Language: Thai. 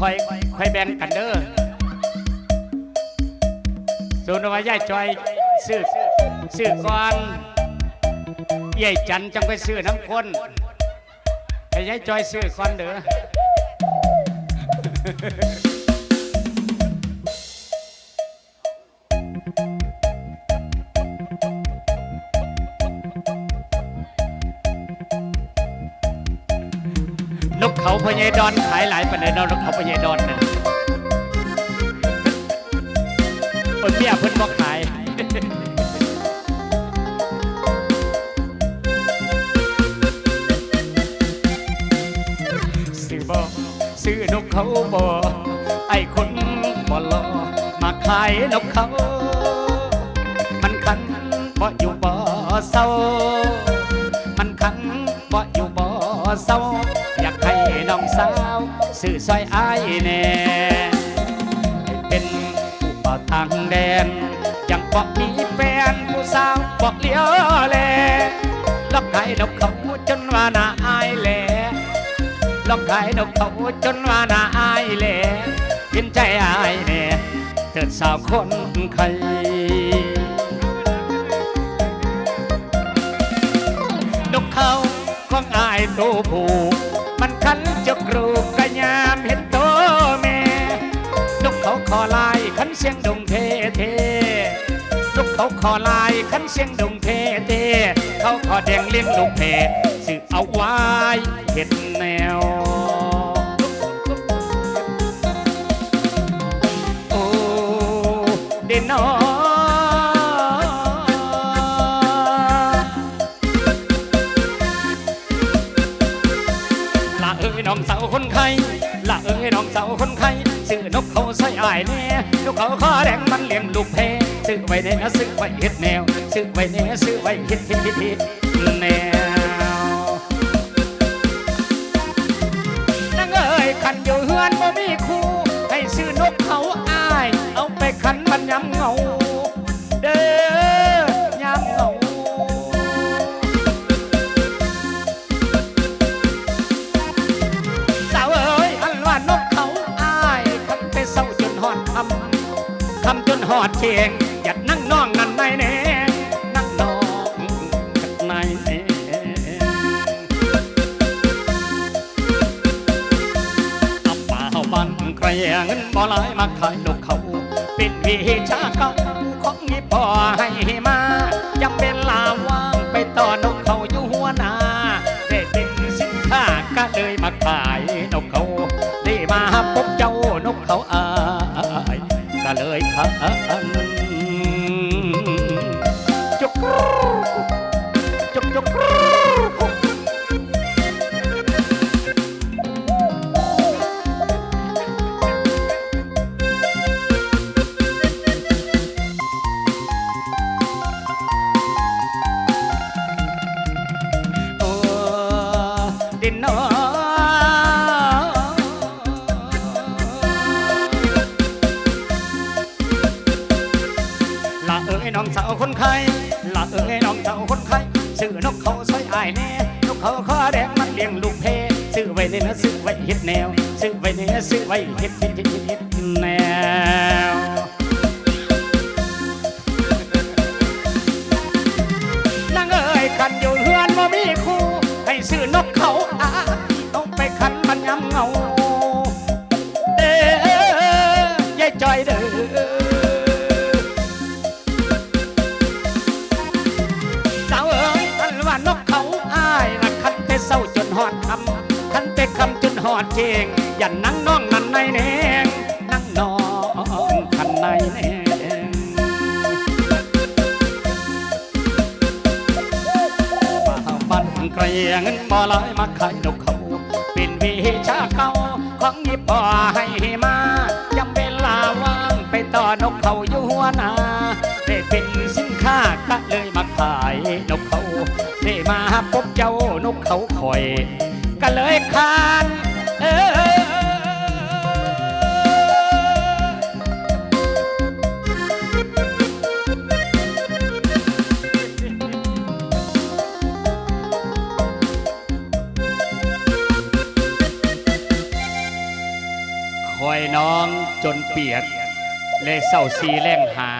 ค่อยค่อยแบ่งกันเด้อส่วนว่ายายจอยซื้อซื้อก่อนยายจันจังไปซื้อน้ำคนให้ยายจอยซื้อก่อนเด้อ นกเขาพญายดอนขายหลายปันเลยเนนกเขาพญายดอนนั่นเพิ่นเมียเพิ่นบ่ขายซื้อบ่ซื้อนกเขาบ่ไอ้คนบ่รอมาขายนกเขา มันคันบ่อยู่บ่เศร้า ซื้อซอยอายแน่เป็นผู้บ่าวทางแดนยังบ่มีแฟนผู้สาวบอกเลี้ยวแลลอกไก่นกเขาจนว่าน่าอายแลลอกไก่นกเขาจนว่าน่าอายแลเห็นใจอายแน่เถิดสาวคนไข้นกเขาของอายตัวผู้ มันคันจะกรูกกระยามเห็นโตแม่ลูกเขาขอลายขันเสียงดงเทเทนกเขาขอลายขันเสียงดงเทเทเขาขอแดงเลี้ยงลูกเพสื่อเอาไว้เห็นแนวาวคนไข้ละเอ้ยน้องสาวคนไข้ซื้อนกเขาใส่อายแน่นกเขาข้อแดงมันเลี้ยงลูกเพซื้อไว้ในนะซื้อไว้เฮ็ดแนวซื้อไว้ในนะซื้อไว้เฮ็ดเฮ็ดเฮ็ดเฮ็ดแนวนางเอ้ยขันอยู่เฮือนบ่มีคู่ให้ซื้อนกเขาอาย เอาไปขันมันยำเงา จนหอดคำคำจนหอดเชียงอยากนั่งน้องนั่นในแน่นั่งน้องในแน่อับป่าเฮาบันใครเงินบ่หลายมาขายนกเขา เป็นวิชาเก่าของยี่ปอให้มา นนอละเอ้ยน้องสาวคนไข้ละเอ้ยน้องสาวคนไข้ซื้อนกเขาซอยอายแน่นกเขาข้อแดงมันเลี้ยงลูกเพซื้อไว้ในนะซื้อไว้เฮ็ดแนว ซื้อไว้ในนะซื้อไว้เฮ็ดเฮ็ดเฮ็ดเฮ็ดเฮ็ดแนว นว่านกเขาอ้ายละขันไปเศร้าจนหอดคำขันไปคำจนหอดเชงอย่านั่งน้องนั่นในแนงนั่งนองขันในแนงป่าบ้านไกลเงินบ่หลายมาขายนกเขา เป็นวิชาเก่าของยี่ปอให้มายังเวลาว่างไปต่อนกเขาอยู่ นกเขาได้มาพบเจ้านกเขาคอย ก็เลยคานเอออปล่อยน้องจนเปียกและเศร้าซีแรงหา